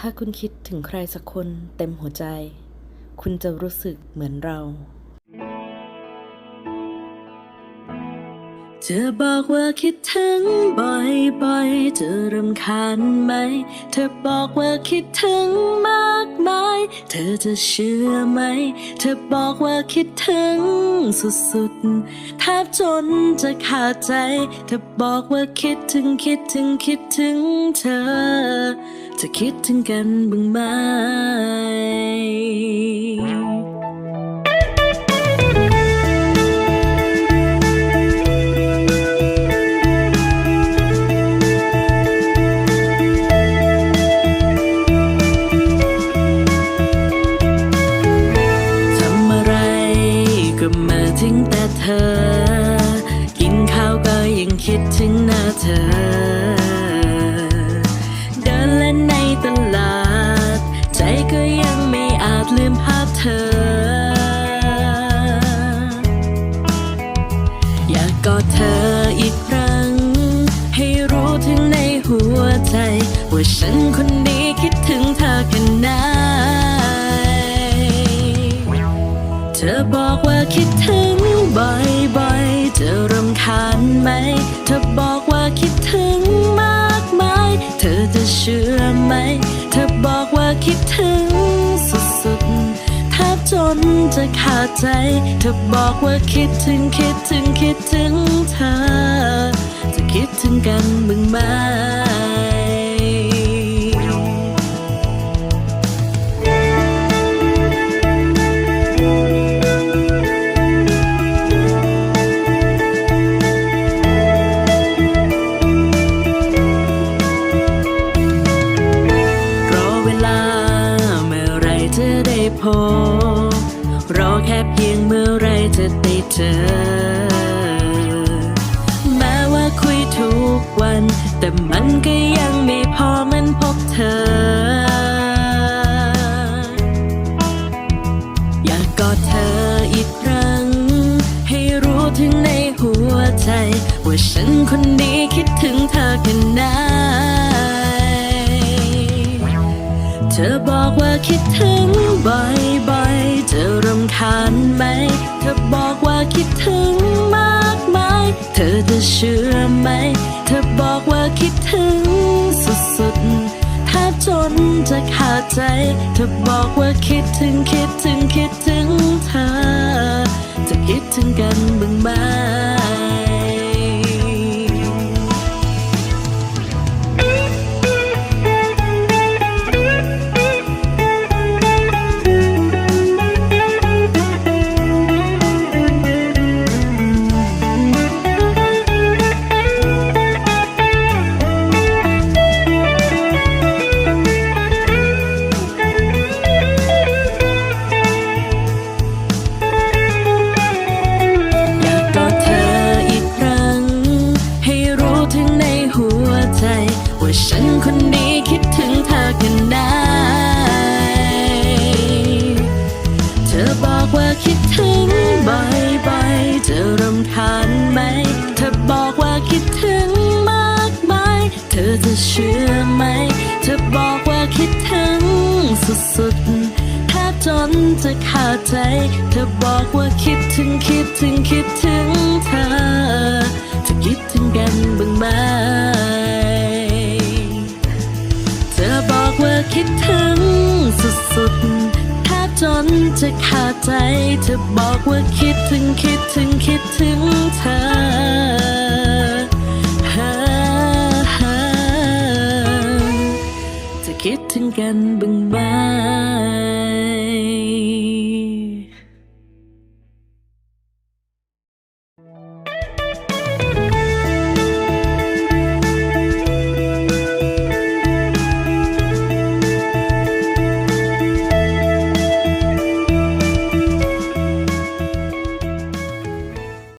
ถ้าคุณคิดถึงใครสักคนเต็มหัวใจ คุณจะรู้สึกเหมือนเรา จะบอกว่าคิดถึงบ่อยๆจะรำคาญไหม เธอบอกว่าคิดถึงมากม ธอจะเชื่อไหม เธอบอกว่าคิดถึงสุดๆแทบจนจะขาดใจ เธอบอกว่าคิดถึงคิดถึงคิดถึงเธอ จะคิดถึงกันบ้างไหม ก็มาถึงแต่เธอ กินข้าวก็ยังคิดถึงหน้าเธอ เดินเล่นในตลาด ใจก็ยังไม่อาจลืมภาพเธอ อยากกอดเธออีกครั้ง ให้รู้ถึงในหัวใจ ว่าฉันคนนี้คิดถึง ถึงมากมาย เธอจะเชื่อไหม เธอบอกว่าคิดถึงสุดๆแทบจนจะขาดใจ เธอบอกว่าคิดถึงคิดถึงคิดถึงเธอ จะคิดถึงกันบึงไหม พบ รอแค่เพียงเมื่อไรจะได้เจอ แม้ว่าคุยทุกวัน แต่มันก็ยังไม่พอมันพบเธอ อยากกอดเธออีกครั้ง ให้รู้ถึงในหัวใจ ว่าฉันคนนี้คิดถึงเธอกันไหน คิดถึงบ่อยๆจะรำคาญไหม เธอบอกว่าคิดถึงมากมาย เธอจะเชื่อไหม เธอบอกว่าคิดถึงสุดๆแทบจนจะขาดใจ เธอบอกว่าคิดถึงคิดถึงคิดถึงเธอ จะคิดถึงกันบ้างไหม คนนี้คิดถึงเธอแค่ไหนเธอบอกว่าคิดถึงบ่อยๆจะรำคาญไหม เธอบอกว่าคิดถึงมากมายเธอจะเชื่อไหม เธอบอกว่าคิดถึงสุดๆแทบจนจะขาดใจ เธอบอกว่าคิดถึงคิดถึงคิดถึงเธอ นจะขาดใจเธอบอกว่าคิดถึงคิดถึงคิดถึงเธอจะคิดถึงกันบ้าง